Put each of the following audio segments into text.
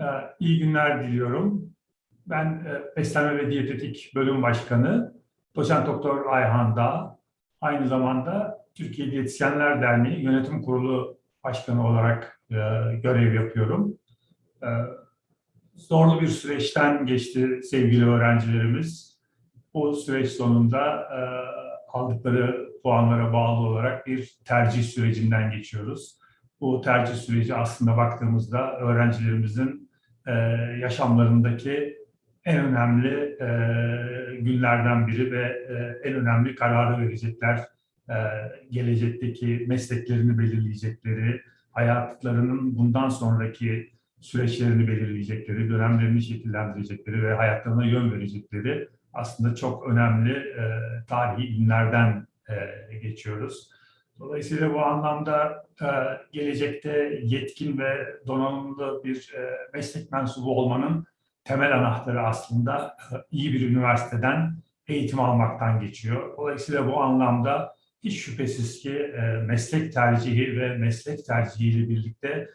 Ee, İyi günler diliyorum. Ben e, Beslenme ve Diyetetik Bölüm Başkanı Doçent Doktor Ayhan Dağ. Aynı zamanda Türkiye Diyetisyenler Derneği Yönetim Kurulu Başkanı olarak e, görev yapıyorum. E, Zorlu bir süreçten geçti sevgili öğrencilerimiz. Bu süreç sonunda aldıkları puanlara bağlı olarak bir tercih sürecinden geçiyoruz. Bu tercih süreci aslında baktığımızda öğrencilerimizin e, yaşamlarındaki en önemli e, günlerden biri ve e, en önemli kararı verecekler. E, gelecekteki mesleklerini belirleyecekleri, hayatlarının bundan sonraki süreçlerini belirleyecekleri, dönemlerini şekillendirecekleri ve hayatlarına yön verecekleri aslında çok önemli e, tarihi günlerden e, geçiyoruz. Dolayısıyla bu anlamda e, gelecekte yetkin ve donanımlı bir e, meslek mensubu olmanın temel anahtarı aslında e, iyi bir üniversiteden eğitim almaktan geçiyor. Dolayısıyla bu anlamda hiç şüphesiz ki e, meslek tercihi ve meslek tercihiyle birlikte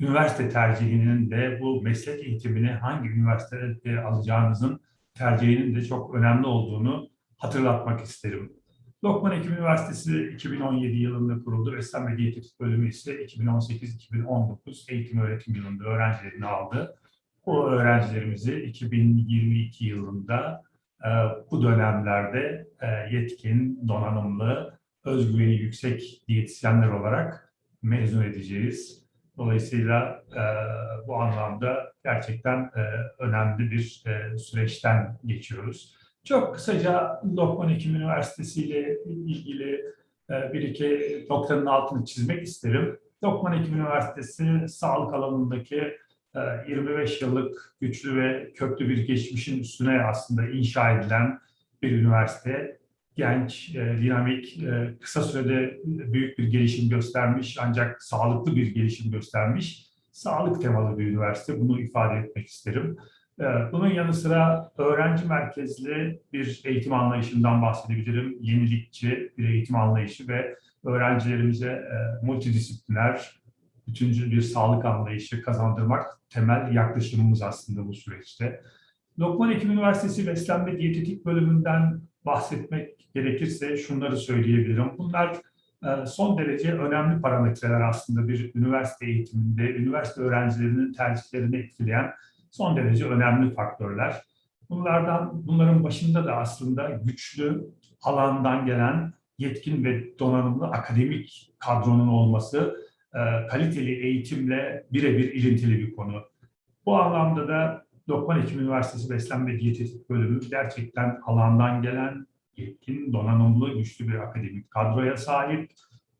üniversite tercihinin de bu meslek eğitimini hangi üniversitede alacağınızın tercihinin de çok önemli olduğunu hatırlatmak isterim. Lokman Hekim Üniversitesi 2017 yılında kuruldu. Beslenme Diyetetik bölümü ise 2018-2019 eğitim öğretim yılında öğrencilerini aldı. Bu öğrencilerimizi 2022 yılında e, bu dönemlerde e, yetkin, donanımlı, özgüveni yüksek diyetisyenler olarak mezun edeceğiz. Dolayısıyla e, bu anlamda gerçekten önemli bir süreçten geçiyoruz. Çok kısaca Lokman Hekim Üniversitesi ile ilgili e, bir iki noktanın altını çizmek isterim. Lokman Hekim Üniversitesi sağlık alanındaki e, 25 yıllık güçlü ve köklü bir geçmişin üstüne aslında inşa edilen bir üniversite. Genç, e, dinamik, e, kısa sürede büyük bir gelişim göstermiş ancak sağlıklı bir gelişim göstermiş. Sağlık temalı bir üniversite, bunu ifade etmek isterim. Ee, Bunun yanı sıra öğrenci merkezli bir eğitim anlayışından bahsedebilirim. Yenilikçi bir eğitim anlayışı ve öğrencilerimize e, multidisipliner, bütüncül bir sağlık anlayışı kazandırmak temel yaklaşımımız aslında bu süreçte. Lokman Hekim Üniversitesi Beslenme Diyetetik bölümünden bahsetmek gerekirse şunları söyleyebilirim. Bunlar e, son derece önemli parametreler aslında bir üniversite eğitiminde, üniversite öğrencilerinin tercihlerini etkileyen son derece önemli faktörler. Bunlardan bunların başında da aslında güçlü alandan gelen yetkin ve donanımlı akademik kadronun olması e, kaliteli eğitimle birebir ilintili bir konu. Bu anlamda da Lokman Hekim Üniversitesi Beslenme Diyetetik Bölümü gerçekten alandan gelen yetkin, donanımlı, güçlü bir akademik kadroya sahip.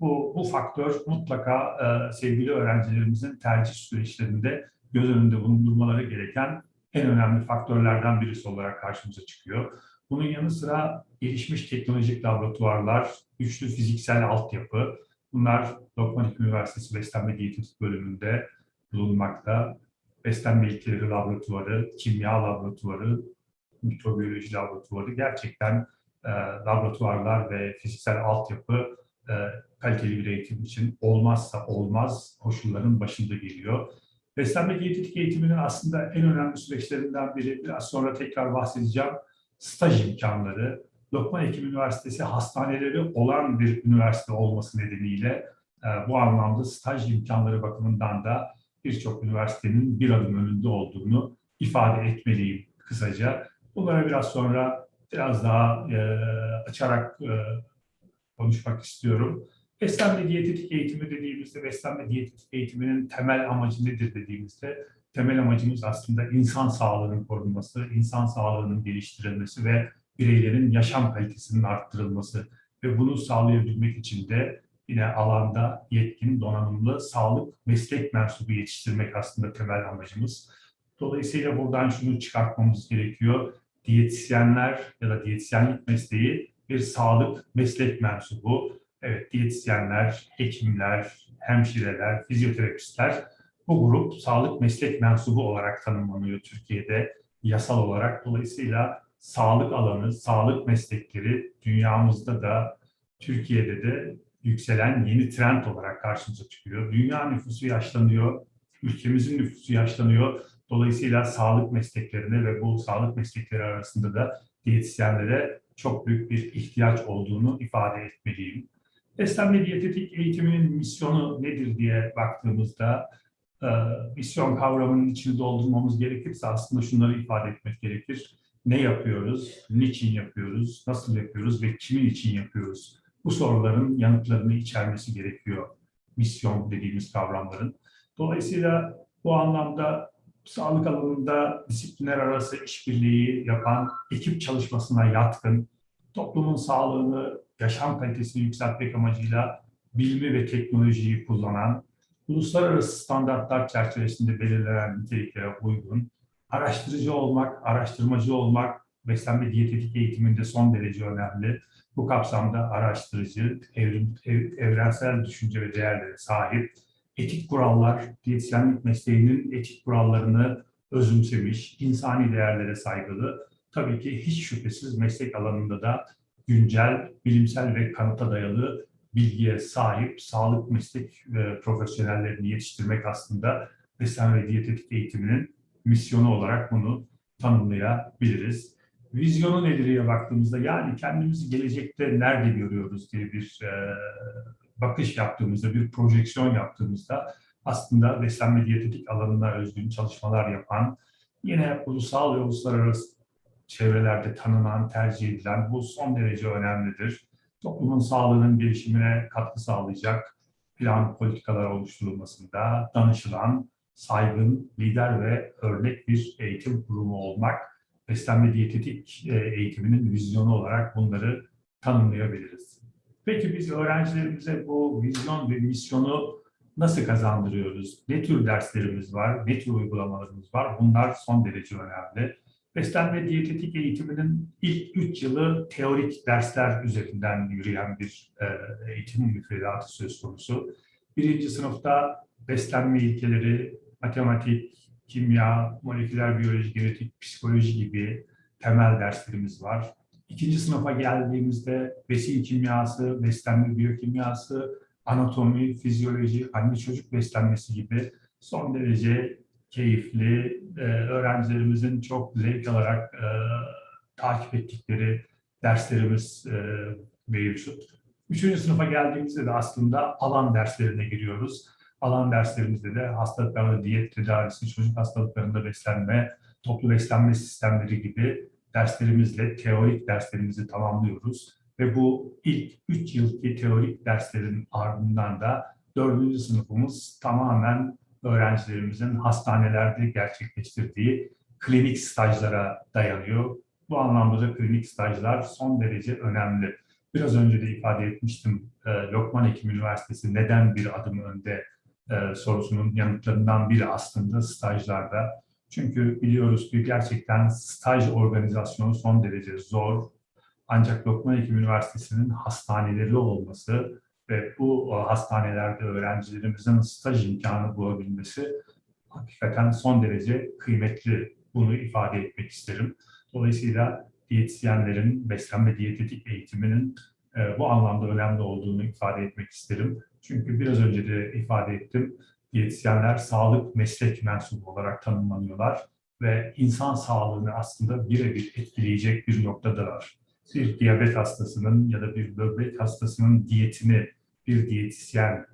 Bu, bu faktör mutlaka e, sevgili öğrencilerimizin tercih süreçlerinde göz önünde bulundurmaları gereken en önemli faktörlerden birisi olarak karşımıza çıkıyor. Bunun yanı sıra gelişmiş teknolojik laboratuvarlar, güçlü fiziksel altyapı, bunlar Lokman Hekim Üniversitesi Beslenme Diyetetik bölümünde bulunmakta. Beslenme ilkeleri laboratuvarı, kimya laboratuvarı, mikrobiyoloji laboratuvarı gerçekten e, laboratuvarlar ve fiziksel altyapı e, kaliteli bir eğitim için olmazsa olmaz koşulların başında geliyor. Beslenme diyetetik eğitiminin aslında en önemli süreçlerinden biri, biraz sonra tekrar bahsedeceğim, staj imkanları. Lokman Hekim Üniversitesi hastaneleri olan bir üniversite olması nedeniyle e, bu anlamda staj imkanları bakımından da birçok üniversitenin bir adım önünde olduğunu ifade etmeliyim kısaca. Bunlara biraz sonra biraz daha e, açarak e, konuşmak istiyorum. Beslenme diyetetik eğitimi dediğimizde, beslenme diyetetik eğitiminin temel amacı nedir dediğimizde, temel amacımız aslında insan sağlığının korunması, insan sağlığının geliştirilmesi ve bireylerin yaşam kalitesinin arttırılması ve bunu sağlayabilmek için de yine alanda yetkin, donanımlı, sağlık, meslek mensubu yetiştirmek aslında temel amacımız. Dolayısıyla buradan şunu çıkartmamız gerekiyor. Diyetisyenler ya da diyetisyenlik mesleği bir sağlık meslek mensubu Evet, diyetisyenler, hekimler, hemşireler, fizyoterapistler bu grup sağlık meslek mensubu olarak tanımlanıyor Türkiye'de yasal olarak. Dolayısıyla sağlık alanı, sağlık meslekleri dünyamızda da Türkiye'de de yükselen yeni trend olarak karşımıza çıkıyor. Dünya nüfusu yaşlanıyor, ülkemizin nüfusu yaşlanıyor. Dolayısıyla sağlık mesleklerine ve bu sağlık meslekleri arasında da diyetisyenlere çok büyük bir ihtiyaç olduğunu ifade etmeliyim. Beslenme diyetetik eğitiminin misyonu nedir diye baktığımızda e, misyon kavramının içini doldurmamız gerekirse aslında şunları ifade etmek gerekir. Ne yapıyoruz, niçin yapıyoruz, nasıl yapıyoruz ve kimin için yapıyoruz? Bu soruların yanıtlarını içermesi gerekiyor misyon dediğimiz kavramların. Dolayısıyla bu anlamda sağlık alanında disiplinler arası işbirliği yapan, ekip çalışmasına yatkın, toplumun sağlığını, yaşam kalitesini yükseltmek amacıyla bilimi ve teknolojiyi kullanan, uluslararası standartlar çerçevesinde belirlenen niteliklere uygun, araştırıcı olmak, araştırmacı olmak, beslenme diyetetik eğitiminde son derece önemli. Bu kapsamda araştırıcı, evrim, ev, evrensel düşünce ve değerlere sahip, etik kurallar, diyetisyenlik mesleğinin etik kurallarını özümsemiş, insani değerlere saygılı, tabii ki hiç şüphesiz meslek alanında da güncel, bilimsel ve kanıta dayalı bilgiye sahip sağlık meslek e, profesyonellerini yetiştirmek aslında beslenme ve diyetetik eğitiminin misyonu olarak bunu tanımlayabiliriz. Vizyonu nedir diye baktığımızda yani kendimizi gelecekte nerede görüyoruz diye bir e, bakış yaptığımızda, bir projeksiyon yaptığımızda aslında beslenme diyetetik alanında özgün çalışmalar yapan, yine ulusal ve uluslararası çevrelerde tanınan, tercih edilen bu son derece önemlidir. Toplumun sağlığının gelişimine katkı sağlayacak plan politikalar oluşturulmasında danışılan, saygın, lider ve örnek bir eğitim kurumu olmak, beslenme diyetetik e, eğitiminin vizyonu olarak bunları tanımlayabiliriz. Peki biz öğrencilerimize bu vizyon ve misyonu nasıl kazandırıyoruz? Ne tür derslerimiz var? Ne tür uygulamalarımız var? Bunlar son derece önemli. Beslenme diyetetik eğitiminin ilk üç yılı teorik dersler üzerinden yürüyen bir e, eğitim müfredatı söz konusu. Birinci sınıfta beslenme ilkeleri, matematik, kimya, moleküler biyoloji, genetik, psikoloji gibi temel derslerimiz var. İkinci sınıfa geldiğimizde besin kimyası, beslenme biyokimyası, anatomi, fizyoloji, anne çocuk beslenmesi gibi son derece keyifli, e, öğrencilerimizin çok zevk alarak e, takip ettikleri derslerimiz e, mevcut. Üçüncü sınıfa geldiğimizde de aslında alan derslerine giriyoruz. Alan derslerimizde de hastalıklarda diyet tedavisi, çocuk hastalıklarında beslenme, toplu beslenme sistemleri gibi derslerimizle teorik derslerimizi tamamlıyoruz. Ve bu ilk üç yılki teorik derslerin ardından da dördüncü sınıfımız tamamen öğrencilerimizin hastanelerde gerçekleştirdiği klinik stajlara dayanıyor. Bu anlamda da klinik stajlar son derece önemli. Biraz önce de ifade etmiştim, e, Lokman Hekim Üniversitesi neden bir adım önde e, sorusunun yanıtlarından biri aslında stajlarda. Çünkü biliyoruz ki gerçekten staj organizasyonu son derece zor. Ancak Lokman Hekim Üniversitesi'nin hastaneleri olması ve bu hastanelerde öğrencilerimizin staj imkanı bulabilmesi hakikaten son derece kıymetli. Bunu ifade etmek isterim. Dolayısıyla diyetisyenlerin beslenme diyetetik eğitiminin e, bu anlamda önemli olduğunu ifade etmek isterim. Çünkü biraz önce de ifade ettim, diyetisyenler sağlık meslek mensubu olarak tanımlanıyorlar ve insan sağlığını aslında birebir etkileyecek bir noktadalar. Bir diyabet hastasının ya da bir böbrek hastasının diyetini bir diyetisyen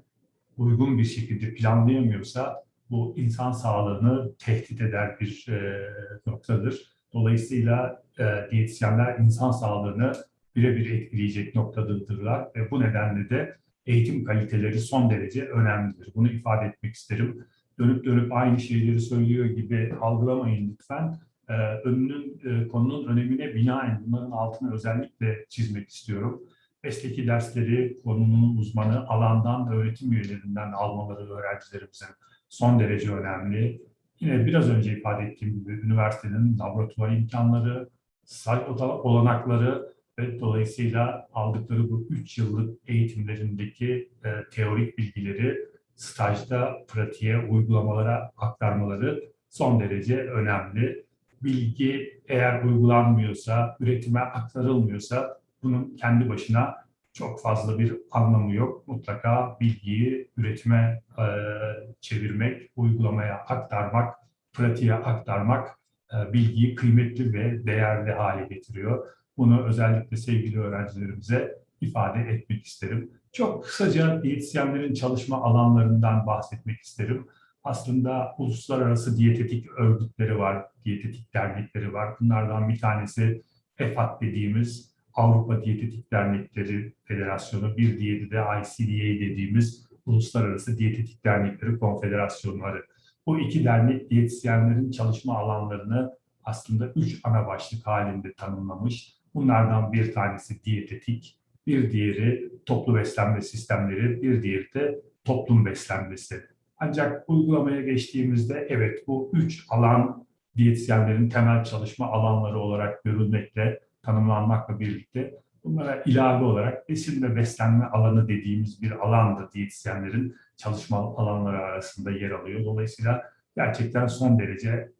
uygun bir şekilde planlayamıyorsa bu insan sağlığını tehdit eder bir e, noktadır. Dolayısıyla e, diyetisyenler insan sağlığını birebir etkileyecek noktadadırlar ve bu nedenle de eğitim kaliteleri son derece önemlidir. Bunu ifade etmek isterim. Dönüp dönüp aynı şeyleri söylüyor gibi algılamayın lütfen. Ee, önünün, e, konunun önemine binaen bunların altını özellikle çizmek istiyorum. Mesleki dersleri konunun uzmanı alandan öğretim üyelerinden almaları öğrencilerimizin son derece önemli. Yine biraz önce ifade ettiğim gibi üniversitenin laboratuvar imkanları, staj olanakları ve dolayısıyla aldıkları bu üç yıllık eğitimlerindeki e, teorik bilgileri stajda pratiğe, uygulamalara aktarmaları son derece önemli. Bilgi eğer uygulanmıyorsa, üretime aktarılmıyorsa bunun kendi başına çok fazla bir anlamı yok. Mutlaka bilgiyi üretime e, çevirmek, uygulamaya aktarmak pratiğe aktarmak e, bilgiyi kıymetli ve değerli hale getiriyor. Bunu özellikle sevgili öğrencilerimize ifade etmek isterim. Çok kısaca diyetisyenlerin çalışma alanlarından bahsetmek isterim. Aslında uluslararası diyetetik örgütleri var, diyetetik dernekleri var. Bunlardan bir tanesi EFAT dediğimiz Avrupa Diyetetik Dernekleri Federasyonu, bir diğeri de ICDA dediğimiz Uluslararası Diyetetik Dernekleri Konfederasyonları. Bu iki dernek diyetisyenlerin çalışma alanlarını aslında üç ana başlık halinde tanımlamış. Bunlardan bir tanesi diyetetik, bir diğeri toplu beslenme sistemleri, bir diğeri de toplum beslenmesi. Ancak uygulamaya geçtiğimizde evet bu üç alan diyetisyenlerin temel çalışma alanları olarak görülmekle, tanımlanmakla birlikte bunlara ilave olarak besin ve beslenme alanı dediğimiz bir alan da diyetisyenlerin çalışma alanları arasında yer alıyor. Dolayısıyla gerçekten son derece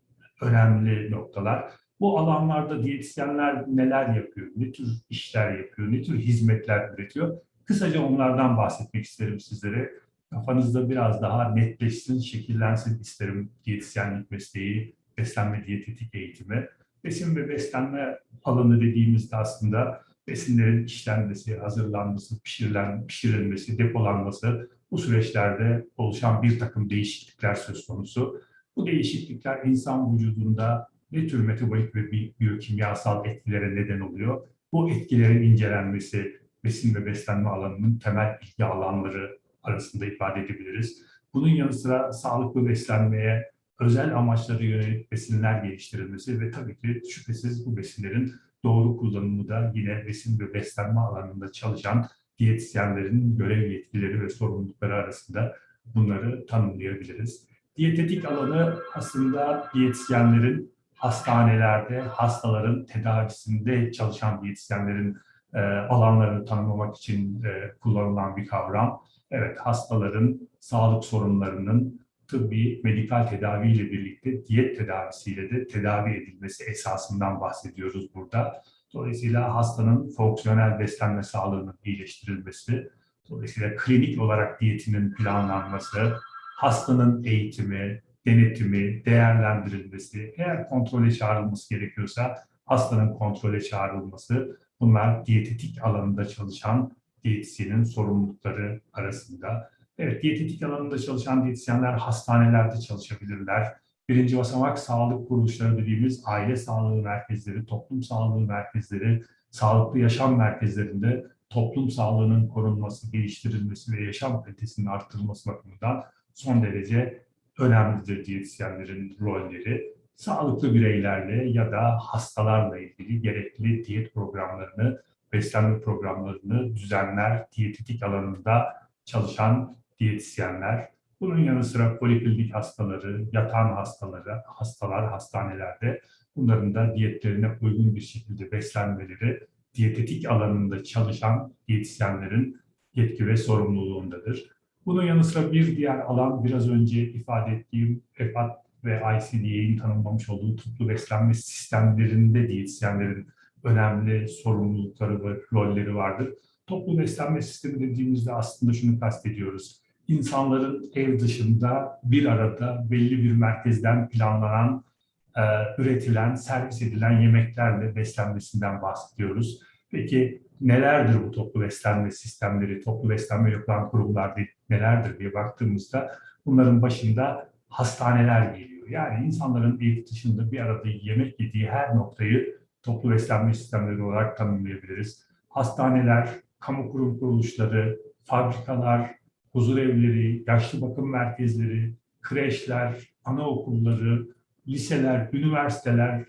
önemli noktalar. Bu alanlarda diyetisyenler neler yapıyor, ne tür işler yapıyor, ne tür hizmetler üretiyor? Kısaca onlardan bahsetmek isterim sizlere. Kafanızda biraz daha netleşsin, şekillensin isterim diyetisyenlik mesleği, beslenme diyetetik eğitimi. Besin ve beslenme alanı dediğimizde aslında besinlerin işlenmesi, hazırlanması, pişirilen, pişirilmesi, depolanması bu süreçlerde oluşan bir takım değişiklikler söz konusu. Bu değişiklikler insan vücudunda ne tür metabolik ve biyokimyasal etkilere neden oluyor? Bu etkilerin incelenmesi besin ve beslenme alanının temel ilgi alanları arasında ifade edebiliriz. Bunun yanı sıra sağlıklı beslenmeye özel amaçları yönelik besinler geliştirilmesi ve tabii ki şüphesiz bu besinlerin doğru kullanımı da yine besin ve beslenme alanında çalışan diyetisyenlerin görev yetkileri ve sorumlulukları arasında bunları tanımlayabiliriz. Diyetetik alanı aslında diyetisyenlerin hastanelerde hastaların tedavisinde çalışan diyetisyenlerin e, alanlarını tanımlamak için e, kullanılan bir kavram. Evet, hastaların sağlık sorunlarının tıbbi, medikal tedaviyle birlikte diyet tedavisiyle de tedavi edilmesi esasından bahsediyoruz burada. Dolayısıyla hastanın fonksiyonel beslenme sağlığının iyileştirilmesi, dolayısıyla klinik olarak diyetinin planlanması, hastanın eğitimi, denetimi, değerlendirilmesi, eğer kontrole çağrılması gerekiyorsa hastanın kontrole çağrılması, bunlar diyetetik alanında çalışan diyetisyenin sorumlulukları arasında. Evet, diyetetik alanında çalışan diyetisyenler hastanelerde çalışabilirler. Birinci basamak sağlık kuruluşları dediğimiz aile sağlığı merkezleri, toplum sağlığı merkezleri, sağlıklı yaşam merkezlerinde toplum sağlığının korunması, geliştirilmesi ve yaşam kalitesinin arttırılması bakımından son derece önemlidir diyetisyenlerin rolleri. Sağlıklı bireylerle ya da hastalarla ilgili gerekli diyet programlarını, beslenme programlarını düzenler, diyetetik alanında çalışan diyetisyenler. Bunun yanı sıra poliklinik hastaları, yatan hastaları, hastalar hastanelerde bunların da diyetlerine uygun bir şekilde beslenmeleri diyetetik alanında çalışan diyetisyenlerin yetki ve sorumluluğundadır. Bunun yanı sıra bir diğer alan biraz önce ifade ettiğim EFAD ve ICDA'nın tanımlamış olduğu toplu beslenme sistemlerinde diyetisyenlerin önemli sorumlulukları ve rolleri vardır. Toplu beslenme sistemi dediğimizde aslında şunu kastediyoruz. İnsanların ev dışında bir arada belli bir merkezden planlanan, e, üretilen, servis edilen yemeklerle beslenmesinden bahsediyoruz. Peki nelerdir bu toplu beslenme sistemleri, toplu beslenme yapılan kurumlar nelerdir diye baktığımızda bunların başında hastaneler geliyor. Yani insanların ev dışında bir arada yemek yediği her noktayı toplu beslenme sistemleri olarak tanımlayabiliriz. Hastaneler, kamu kurum kuruluşları, fabrikalar, huzur evleri, yaşlı bakım merkezleri, kreşler, anaokulları, liseler, üniversiteler,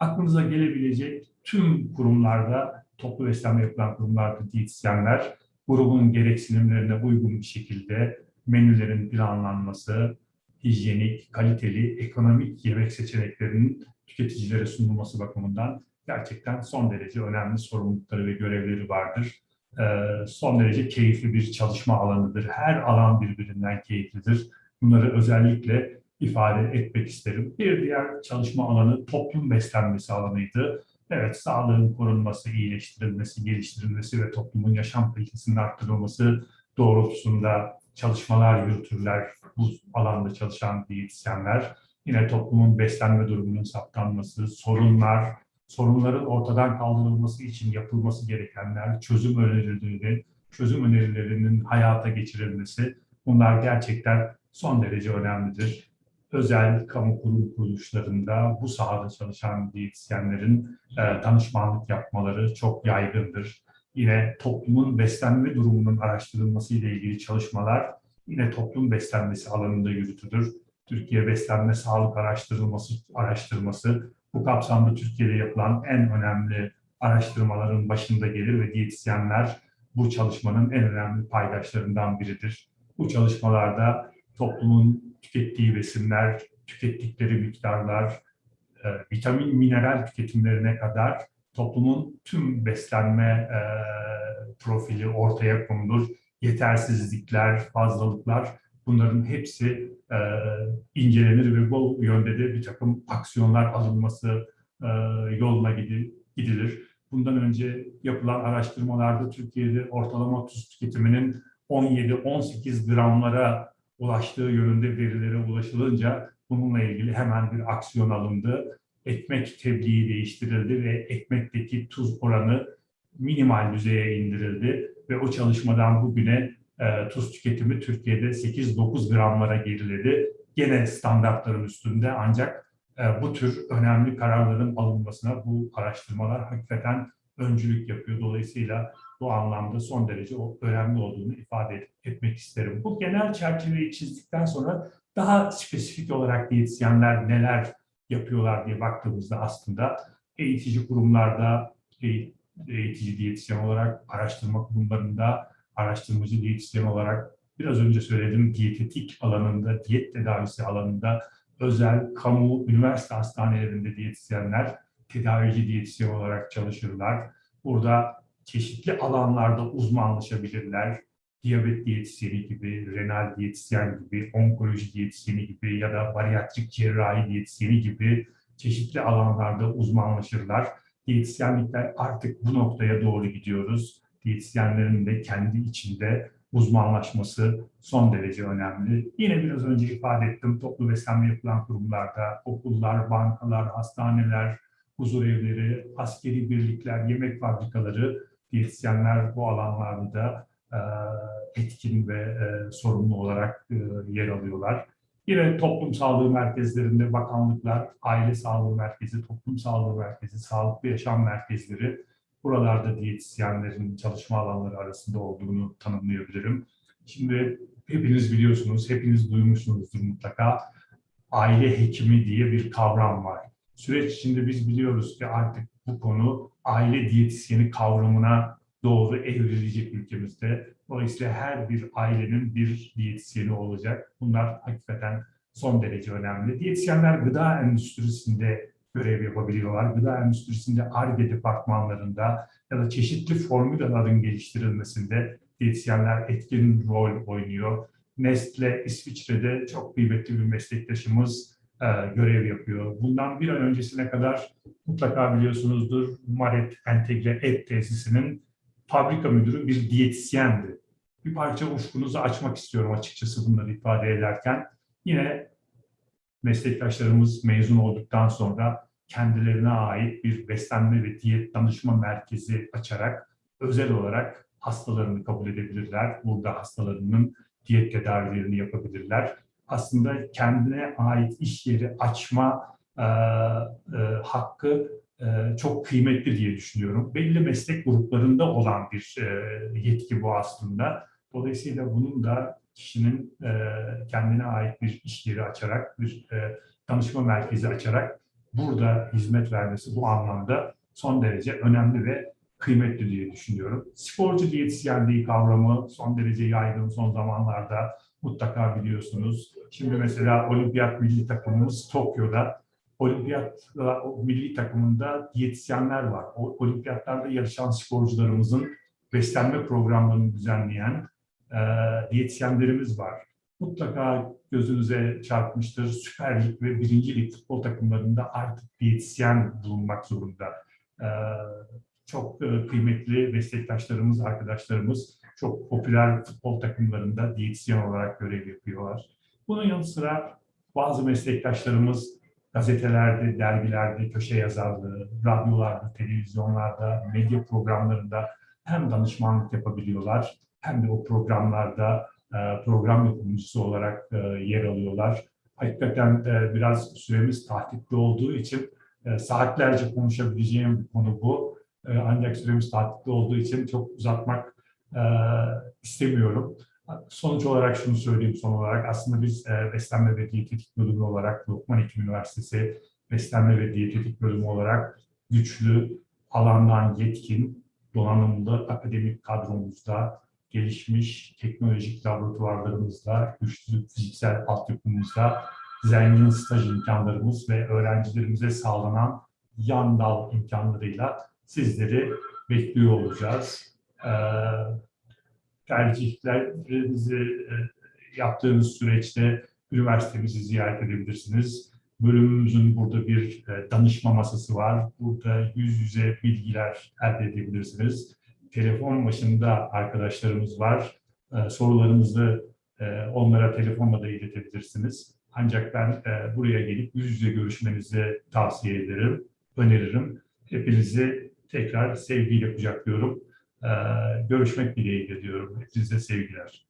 aklınıza gelebilecek tüm kurumlarda, toplu beslenme yapılan kurumlarda diyetisyenler grubun gereksinimlerine uygun bir şekilde menülerin planlanması, hijyenik, kaliteli, ekonomik yemek seçeneklerinin tüketicilere sunulması bakımından gerçekten son derece önemli sorumlulukları ve görevleri vardır. Ee, son derece keyifli bir çalışma alanıdır. Her alan birbirinden keyiflidir. Bunları özellikle ifade etmek isterim. Bir diğer çalışma alanı toplum beslenmesi alanıydı. Evet, sağlığın korunması, iyileştirilmesi, geliştirilmesi ve toplumun yaşam kalitesinin arttırılması doğrultusunda çalışmalar yürütürler bu alanda çalışan diyetisyenler. yine toplumun beslenme durumunun saptanması, sorunlar, sorunların ortadan kaldırılması için yapılması gerekenler, çözüm önerileri, çözüm önerilerinin hayata geçirilmesi bunlar gerçekten son derece önemlidir. Özel kamu kurum kuruluşlarında bu sahada çalışan diyetisyenlerin e, danışmanlık yapmaları çok yaygındır. Yine toplumun beslenme durumunun araştırılması ile ilgili çalışmalar yine toplum beslenmesi alanında yürütülür. Türkiye Beslenme Sağlık Araştırılması araştırması bu kapsamda Türkiye'de yapılan en önemli araştırmaların başında gelir ve diyetisyenler bu çalışmanın en önemli paydaşlarından biridir. Bu çalışmalarda toplumun tükettiği besinler, tükettikleri miktarlar, e, vitamin, mineral tüketimlerine kadar toplumun tüm beslenme e, profili ortaya konulur. Yetersizlikler, fazlalıklar bunların hepsi e, incelenir ve bu yönde de bir takım aksiyonlar alınması e, yoluna gidilir. Bundan önce yapılan araştırmalarda Türkiye'de ortalama tuz tüketiminin 17-18 gramlara ulaştığı yönünde verilere ulaşılınca bununla ilgili hemen bir aksiyon alındı. Ekmek tebliği değiştirildi ve ekmekteki tuz oranı minimal düzeye indirildi ve o çalışmadan bugüne e, tuz tüketimi Türkiye'de 8-9 gramlara geriledi. Gene standartların üstünde ancak e, bu tür önemli kararların alınmasına bu araştırmalar hakikaten öncülük yapıyor. Dolayısıyla bu anlamda son derece önemli olduğunu ifade etmek isterim. Bu genel çerçeveyi çizdikten sonra daha spesifik olarak diyetisyenler neler yapıyorlar diye baktığımızda aslında eğitici kurumlarda eğitici diyetisyen olarak, araştırma kurumlarında, araştırmacı diyetisyen olarak, biraz önce söyledim diyetetik alanında, diyet tedavisi alanında, özel, kamu, üniversite hastanelerinde diyetisyenler, tedavici diyetisyen olarak çalışırlar. Burada çeşitli alanlarda uzmanlaşabilirler. Diyabet diyetisyeni gibi, renal diyetisyen gibi, onkoloji diyetisyeni gibi ya da bariyatrik cerrahi diyetisyeni gibi çeşitli alanlarda uzmanlaşırlar. Diyetisyenlikler artık bu noktaya doğru gidiyoruz. Diyetisyenlerin de kendi içinde uzmanlaşması son derece önemli. Yine biraz önce ifade ettim, toplu beslenme yapılan kurumlarda, okullar, bankalar, hastaneler, huzur evleri, askeri birlikler, yemek fabrikaları, diyetisyenler bu alanlarda da e, etkin ve e, sorumlu olarak e, yer alıyorlar. Yine toplum sağlığı merkezlerinde bakanlıklar, aile sağlığı merkezi, toplum sağlığı merkezi, sağlıklı yaşam merkezleri buralarda diyetisyenlerin çalışma alanları arasında olduğunu tanımlayabilirim. Şimdi hepiniz biliyorsunuz, hepiniz duymuşsunuzdur mutlaka aile hekimi diye bir kavram var. Süreç içinde biz biliyoruz ki artık bu konu aile diyetisyeni kavramına doğru evrilecek ülkemizde. Dolayısıyla her bir ailenin bir diyetisyeni olacak. Bunlar hakikaten son derece önemli. Diyetisyenler gıda endüstrisinde görev yapabiliyorlar. Gıda endüstrisinde ARGE departmanlarında ya da çeşitli formüllerin geliştirilmesinde diyetisyenler etkin rol oynuyor. Nestle İsviçre'de çok kıymetli bir meslektaşımız e, görev yapıyor. Bundan bir an öncesine kadar mutlaka biliyorsunuzdur Maret Entegre Et Tesisi'nin fabrika müdürü bir diyetisyendi. Bir parça ufkunuzu açmak istiyorum açıkçası bunları ifade ederken. Yine meslektaşlarımız mezun olduktan sonra kendilerine ait bir beslenme ve diyet danışma merkezi açarak özel olarak hastalarını kabul edebilirler. Burada hastalarının diyet tedavilerini yapabilirler. Aslında kendine ait iş yeri açma e, e, hakkı e, çok kıymetli diye düşünüyorum. Belli meslek gruplarında olan bir e, yetki bu aslında. Dolayısıyla bunun da kişinin e, kendine ait bir iş yeri açarak, bir danışma merkezi açarak burada hizmet vermesi bu anlamda son derece önemli ve kıymetli diye düşünüyorum. Sporcu diyetisyenliği kavramı son derece yaygın son zamanlarda mutlaka biliyorsunuz. Şimdi mesela olimpiyat milli takımımız Tokyo'da olimpiyat milli takımında diyetisyenler var. O, olimpiyatlarda yarışan sporcularımızın beslenme programlarını düzenleyen e, diyetisyenlerimiz var. Mutlaka gözünüze çarpmıştır. Süper Lig ve Birinci Lig futbol takımlarında artık diyetisyen bulunmak zorunda. E, çok e, kıymetli meslektaşlarımız, arkadaşlarımız çok popüler futbol takımlarında diyetisyen olarak görev yapıyorlar. Bunun yanı sıra Bazı meslektaşlarımız gazetelerde, dergilerde, köşe yazarlığı, radyolarda, televizyonlarda, medya programlarında hem danışmanlık yapabiliyorlar hem de o programlarda program yapımcısı olarak e, yer alıyorlar. Hakikaten e, biraz süremiz tahtitli olduğu için e, saatlerce konuşabileceğim bir konu bu. E, Ancak süremiz tahtitli olduğu için çok uzatmak e, istemiyorum. Sonuç olarak şunu söyleyeyim son olarak. Aslında biz e, beslenme ve diyetetik bölümü olarak Lokman Hekim Üniversitesi beslenme ve diyetetik bölümü olarak güçlü, alandan yetkin, donanımlı akademik kadromuzda, gelişmiş teknolojik laboratuvarlarımızda, güçlü fiziksel altyapımızda, zengin staj imkanlarımız ve öğrencilerimize sağlanan yan dal imkanlarıyla sizleri bekliyor olacağız. Ee, tercihlerinizi e, yaptığınız süreçte üniversitemizi ziyaret edebilirsiniz. Bölümümüzün burada bir e, danışma masası var. Burada yüz yüze bilgiler elde edebilirsiniz. Telefon başında arkadaşlarımız var. E, Sorularınızı e, onlara telefonla da iletebilirsiniz. Ancak ben e, buraya gelip yüz yüze görüşmenizi tavsiye ederim, öneririm. Hepinizi tekrar sevgiyle kucaklıyorum. Ee, görüşmek dileğiyle diyorum. Hepinize sevgiler.